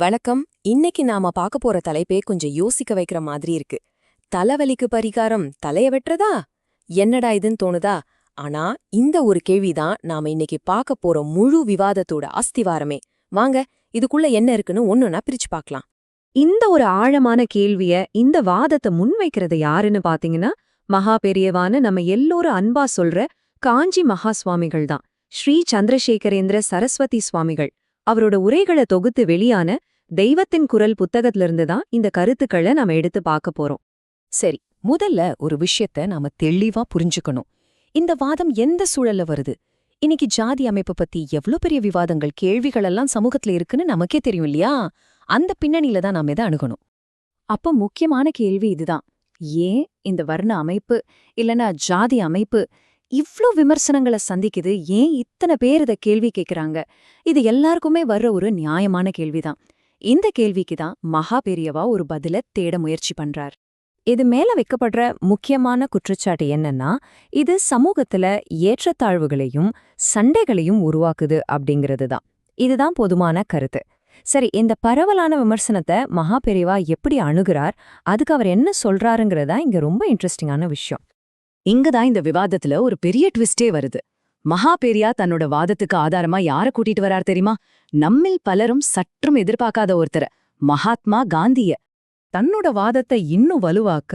வணக்கம். இன்னைக்கு நாம பார்க்க போற தலைப்பே கொஞ்சம் யோசிக்க வைக்கிற மாதிரி இருக்கு. தலைவலிக்கு பரிகாரம் தலைய வெட்டுறதா? என்னடா இதுன்னு தோணுதா? ஆனா இந்த ஒரு கேள்விதான் நாம இன்னைக்கு பார்க்க போற முழு விவாதத்தோட அஸ்திவாரமே. வாங்க இதுக்குள்ள என்ன இருக்குன்னு ஒன்னொன்னா பிரிச்சு பார்க்கலாம். இந்த ஒரு ஆழமான கேள்விய இந்த வாதத்தை முன்வைக்கிறது யாருன்னு பாத்தீங்கன்னா மகா பெரியவான்னு நம்ம எல்லோரும் அன்பா சொல்ற காஞ்சி மகா சுவாமிகள் தான். ஸ்ரீ சந்திரசேகரேந்திர சரஸ்வதி சுவாமிகள். அவரோட உரைகளை தொகுத்து வெளியான தெய்வத்தின் குரல் புத்தகத்திலிருந்து தான் இந்த கருத்துக்களை நாம எடுத்து பார்க்க போறோம். சரி முதல்ல ஒரு விஷயத்த நாம தெளிவா புரிஞ்சுக்கணும். இந்த வாதம் எந்த சூழல்ல வருது? இன்னைக்கு ஜாதி அமைப்பு பத்தி எவ்ளோ பெரிய விவாதங்கள் கேள்விகள் எல்லாம் சமூகத்துல இருக்குன்னு நமக்கே தெரியும் இல்லையா? அந்த பின்னணியில தான் நாம இதை அணுகணும். அப்ப முக்கியமான கேள்வி இதுதான். ஏன் இந்த வர்ண அமைப்பு இல்லனா ஜாதி அமைப்பு இவ்ளோ விமர்சனங்களை சந்திக்குது? ஏன் இத்தனை பேர் இத கேள்வி கேக்குறாங்க? இது எல்லாருக்குமே வர்ற ஒரு நியாயமான கேள்விதான். இந்த கேள்விக்கு தான் மகா பெரியவா ஒரு பதில தேட முயற்சி பண்றார். இது மேல வைக்கப்படுற முக்கியமான குற்றச்சாட்டு என்னன்னா இது சமூகத்துல ஏற்றத்தாழ்வுகளையும் சண்டைகளையும் உருவாக்குது அப்படிங்கிறது தான். இதுதான் பொதுவான கருத்து. சரி இந்த பரவலான விமர்சனத்தை மகா பெரியவா எப்படி அணுகிறார் அதுக்கு அவர் என்ன சொல்றாருங்கிறதா இங்க ரொம்ப இன்ட்ரெஸ்டிங்கான விஷயம். இங்கதான் இந்த விவாதத்துல ஒரு பெரிய ட்விஸ்டே வருது. மகா பெரியா தன்னோட வாதத்துக்கு ஆதாரமா யார கூட்டிட்டு வரார் தெரியுமா? நம்மில் பலரும் சற்றும் எதிர்பார்க்காத ஒருத்தர மகாத்மா காந்திய. தன்னோட வாதத்தை இன்னும் வலுவாக்க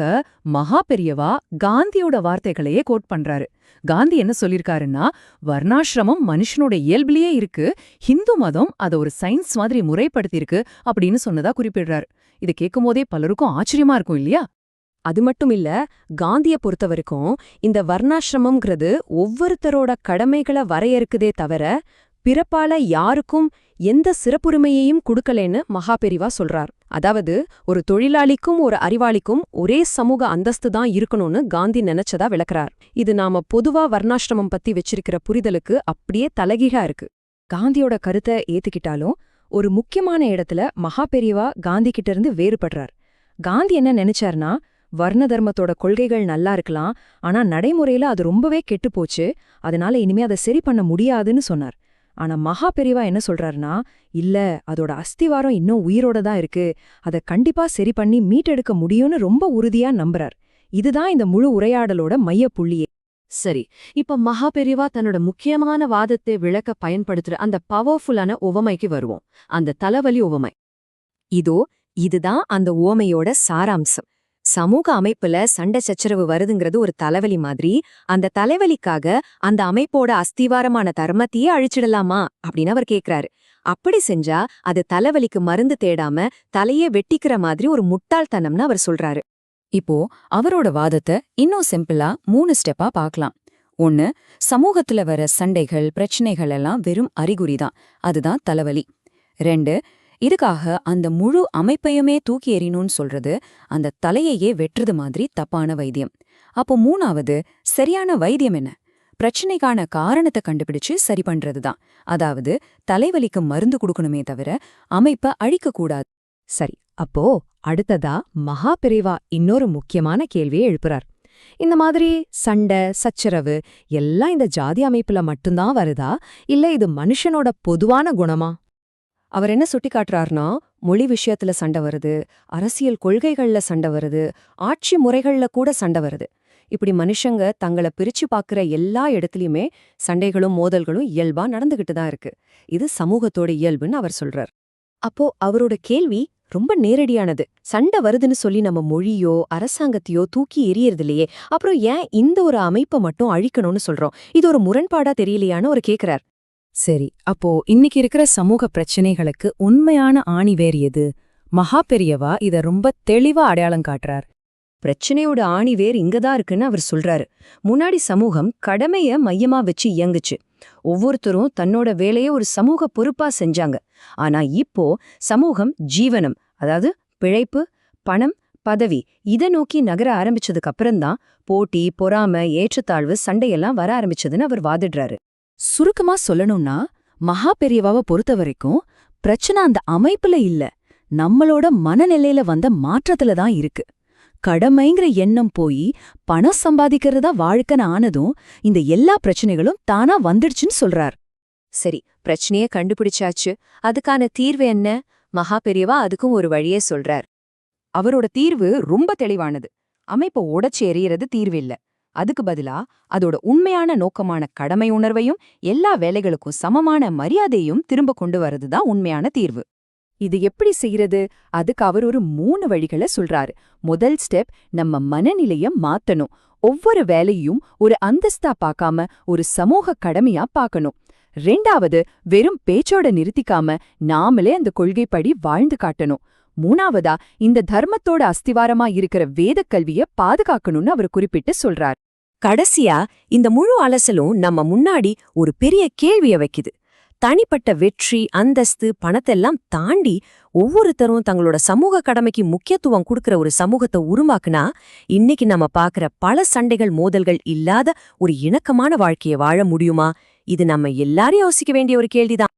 மகா பெரியவா காந்தியோட வார்த்தைகளையே கோட் பண்றாரு. காந்தி என்ன சொல்லிருக்காருன்னா வர்ணாசிரமம் மனுஷனோட இயல்பிலேயே இருக்கு. ஹிந்து மதம் அதை ஒரு சயின்ஸ் மாதிரி முறைப்படுத்தியிருக்கு அப்படின்னு சொன்னதா குறிப்பிடுறாரு. இத கேட்கும் போதே பலருக்கும் ஆச்சரியமா இருக்கும் இல்லையா? அது மட்டும் இல்ல காந்திய பொறுத்தவரைக்கும் இந்த வர்ணாசிரமம்ங்கிறது ஒவ்வொருத்தரோட கடமைகளை வரையறுக்குதே தவிர பிறப்பால யாருக்கும் எந்த சிறப்புரிமையையும் கொடுக்கலேன்னு மகாபெரிவா சொல்றார். அதாவது ஒரு தொழிலாளிக்கும் ஒரு அறிவாளிக்கும் ஒரே சமூக அந்தஸ்து தான் இருக்கணும்னு காந்தி நினைச்சதா விளக்குறார். இது நாம பொதுவா வர்ணாசிரமம் பத்தி வச்சிருக்கிற புரிதலுக்கு அப்படியே தலகிகா இருக்கு. காந்தியோட கருத்தை ஏத்துக்கிட்டாலும் ஒரு முக்கியமான இடத்துல மகாபெரிவா காந்தி கிட்ட இருந்து வேறுபடுறார். காந்தி என்ன நினைச்சார்னா வர்ண தர்மத்தோட கொள்கைகள் நல்லா இருக்கலாம். ஆனா நடைமுறையில அது ரொம்பவே கெட்டுப் போச்சு அதனால இனிமே அதை சரி பண்ண முடியாதுன்னு சொன்னார். ஆனா மகா பெரிவா என்ன சொல்றாருன்னா இல்ல அதோட அஸ்திவாரம் இன்னும் உயிரோட தான் இருக்கு. அதை கண்டிப்பா சரி பண்ணி மீட்டெடுக்க முடியும்னு ரொம்ப உறுதியா நம்புறார். இதுதான் இந்த முழு உரையாடலோட மைய புள்ளியே சரி இப்ப மகா பெரிவா தன்னோட முக்கியமான வாதத்தை விளக்க பயன்படுத்துற அந்த பவர்ஃபுல்லான உவமைக்கு வருவோம். அந்த தலைவலி உவமை. இதோ இதுதான் அந்த ஓமையோட சாராம்சம். சமூக அமைப்புல சண்டை சச்சரவு வருதுங்கிறது ஒரு தலைவலி மாதிரி. அந்த தலைவலிக்காக அந்த அமைப்போட அஸ்திவாரமான தர்மத்தையே அழிச்சிடலாமா? அப்படின்னு அவர் கேக்குறாரு. அப்படி செஞ்சா அது தலைவலிக்கு மருந்து தேடாம தலையே வெட்டிக்கிற மாதிரி ஒரு முட்டாள்தனம்னு அவர் சொல்றாரு. இப்போ அவரோட வாதத்தை இன்னும் சிம்பிளா மூணு ஸ்டெப்பா பார்க்கலாம் ஒன்னு சமூகத்துல வர சண்டைகள் பிரச்சனைகள் எல்லாம் வெறும் அறிகுறிதான். அதுதான் தலைவலி. ரெண்டு இதுக்காக அந்த முழு அமைப்பையுமே தூக்கி எறினும்னு சொல்றது அந்த தலையையே வெட்டுறது மாதிரி தப்பான வைத்தியம். அப்போ மூணாவது சரியான வைத்தியம் என்ன? பிரச்சனைக்கான காரணத்தை கண்டுபிடிச்சு சரி பண்றதுதான். அதாவது தலைவலிக்கு மருந்து கொடுக்கணுமே தவிர அமைப்ப அழிக்கக்கூடாது சரி அப்போ அடுத்ததா மகா இன்னொரு முக்கியமான கேள்வியை எழுப்புறார். இந்த மாதிரி சண்டை சச்சரவு எல்லாம் இந்த ஜாதி அமைப்புல மட்டும்தான் வருதா? இல்ல இது மனுஷனோட பொதுவான குணமா? அவர் என்ன சுட்டிக்காட்டுறார்னா மொழி விஷயத்துல சண்டை வருது அரசியல் கொள்கைகள்ல சண்டை வருது ஆட்சி முறைகள்ல கூட சண்டை வருது. இப்படி மனுஷங்க தங்கள பிரிச்சு பார்க்குற எல்லா இடத்துலயுமே சண்டைகளும் மோதல்களும் இயல்பா நடந்துகிட்டு தான் இருக்கு. இது சமூகத்தோட இயல்புன்னு அவர் சொல்றார். அப்போ அவரோட கேள்வி ரொம்ப நேரடியானது. சண்டை வருதுன்னு சொல்லி நம்ம மொழியோ அரசாங்கத்தையோ தூக்கி எரியறதில்லையே அப்புறம் ஏன் இந்த ஒரு அமைப்பை மட்டும் அழிக்கணும்னு சொல்றோம்? இது ஒரு முரண்பாடா தெரியலையான்னு ஒரு கேக்குறார். சரி அப்போ இன்னைக்கு இருக்கிற சமூக பிரச்சனைகளுக்கு உண்மையான ஆணிவேர் எது? மகா பெரியவா இத ரொம்ப தெளிவா அடையாளம் காட்டுறார். பிரச்சனையோட ஆணி வேர் இங்கதான் இருக்குன்னு அவர் சொல்றாரு. முன்னாடி சமூகம் கடமைய மையமா வச்சு இயங்குச்சு. ஒவ்வொருத்தரும் தன்னோட வேலையை ஒரு சமூக பொறுப்பா செஞ்சாங்க. ஆனா இப்போ சமூகம் ஜீவனம் அதாவது பிழைப்பு பணம் பதவி இதை நோக்கி நகர ஆரம்பிச்சதுக்கு அப்புறம்தான் போட்டி பொறாம ஏற்றத்தாழ்வு சண்டையெல்லாம் வர ஆரம்பிச்சதுன்னு அவர் வாதிடுறாரு. சுருக்கமா சொல்லணும்னா மகா பெரியவாவை பொறுத்த வரைக்கும் பிரச்சனை அந்த அமைப்புல இல்ல. நம்மளோட மனநிலையில வந்த மாற்றத்துல தான் இருக்கு. கடமைங்கிற எண்ணம் போய் பணம் சம்பாதிக்கிறதா வாழ்க்கைன்னு ஆனதும் இந்த எல்லா பிரச்சனைகளும் தானா வந்துடுச்சுன்னு சொல்றார். சரி பிரச்சனைய கண்டுபிடிச்சாச்சு. அதுக்கான தீர்வு என்ன? மகா பெரியவா அதுக்கும் ஒரு வழியே சொல்றார். அவரோட தீர்வு ரொம்ப தெளிவானது. அமைப்பை உடைச்சு எறியறது தீர்வில்ல அதுக்கு பதிலா அதோட உண்மையான நோக்கமான கடமை உணர்வையும் எல்லா வேலைகளுக்கும் சமமான மரியாதையும் திரும்ப கொண்டு வரதுதான் உண்மையான தீர்வு. இது எப்படி செய்யறது? அதுக்கு அவர் ஒரு மூணு வழிகளை சொல்றாரு. முதல் ஸ்டெப் நம்ம மனநிலைய மாத்தணும். ஒவ்வொரு வேலையும் ஒரு அந்தஸ்தா பார்க்காம ஒரு சமூக கடமையா பார்க்கணும். ரெண்டாவது வெறும் பேச்சோட நிறுத்திக்காம நாமளே அந்த கொள்கைப்படி வாழ்ந்து காட்டணும். மூணாவதா இந்த தர்மத்தோட அஸ்திவாரமா இருக்கிற வேதக் கல்விய பாதுகாக்கணும்னு அவர் குறிப்பிட்டு சொல்றார். கடைசியா இந்த முழு அலசலும் நம்ம முன்னாடி ஒரு பெரிய கேள்விய வைக்குது. தனிப்பட்ட வெற்றி அந்தஸ்து பணத்தெல்லாம் தாண்டி ஒவ்வொருத்தரும் தங்களோட சமூக கடமைக்கு முக்கியத்துவம் கொடுக்கிற ஒரு சமூகத்தை உருவாக்குனா இன்னைக்கு நம்ம பாக்குற பல சண்டைகள் மோதல்கள் இல்லாத ஒரு இணக்கமான வாழ்க்கையை வாழ முடியுமா? இது நம்ம எல்லாரும் யோசிக்க வேண்டிய ஒரு கேள்விதான்.